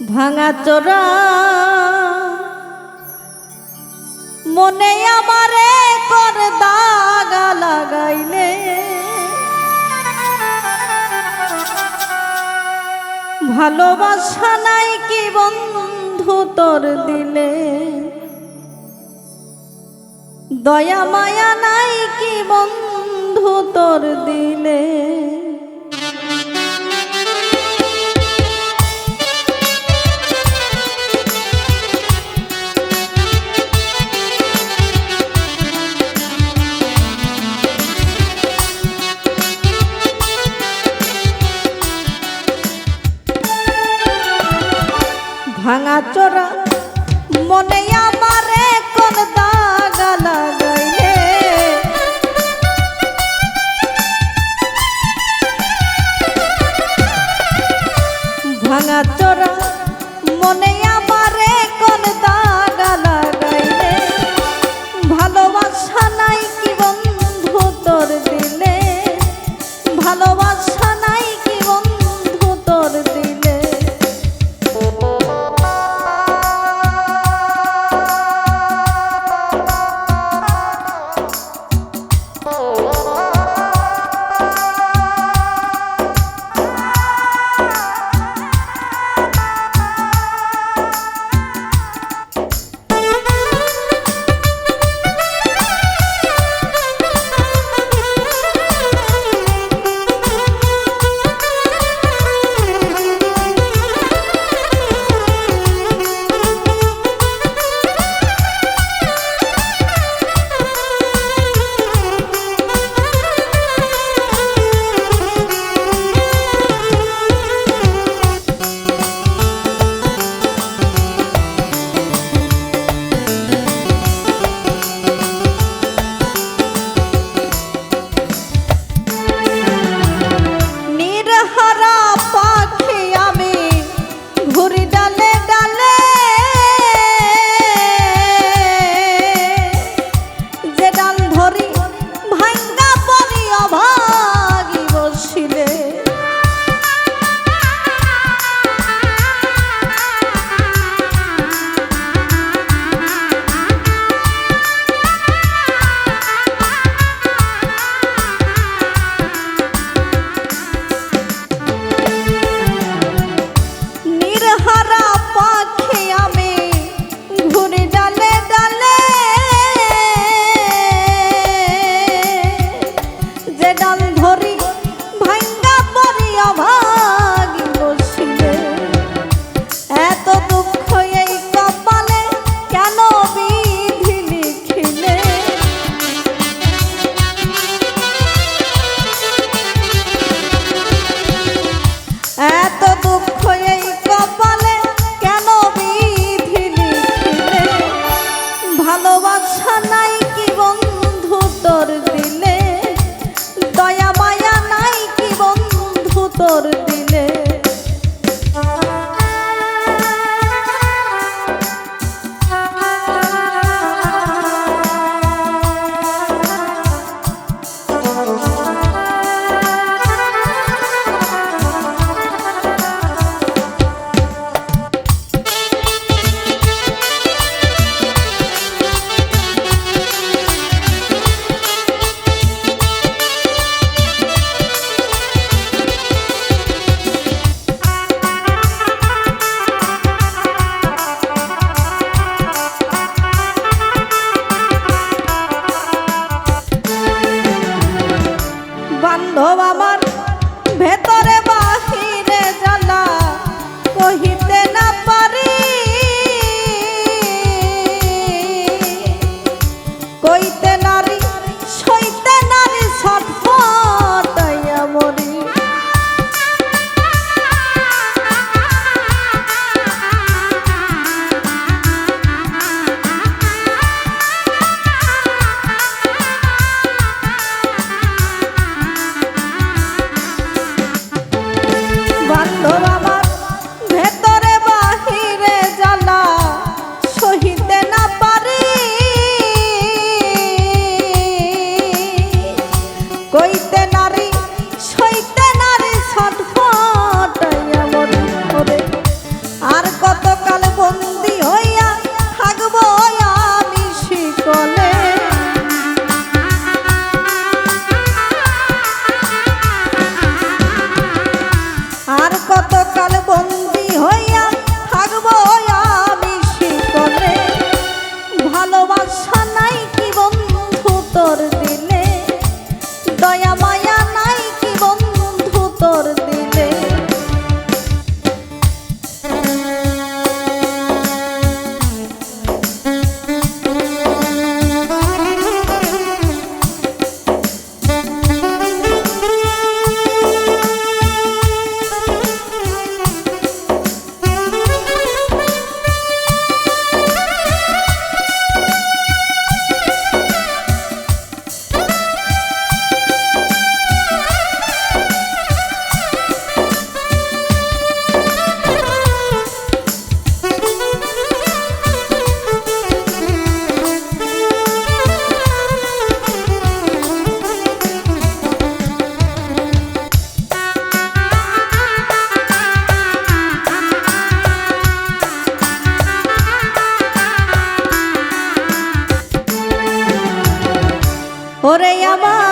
ভাঙা চোরা। মনে আমারে কর দাগা লাগাইলে। ভালোবাসা নাই কি বন্ধু তোর দিলে। দয়া মায়া নাই কি বন্ধু তোর দিলে। মনে আমার ডাল ধরে ওরে আমার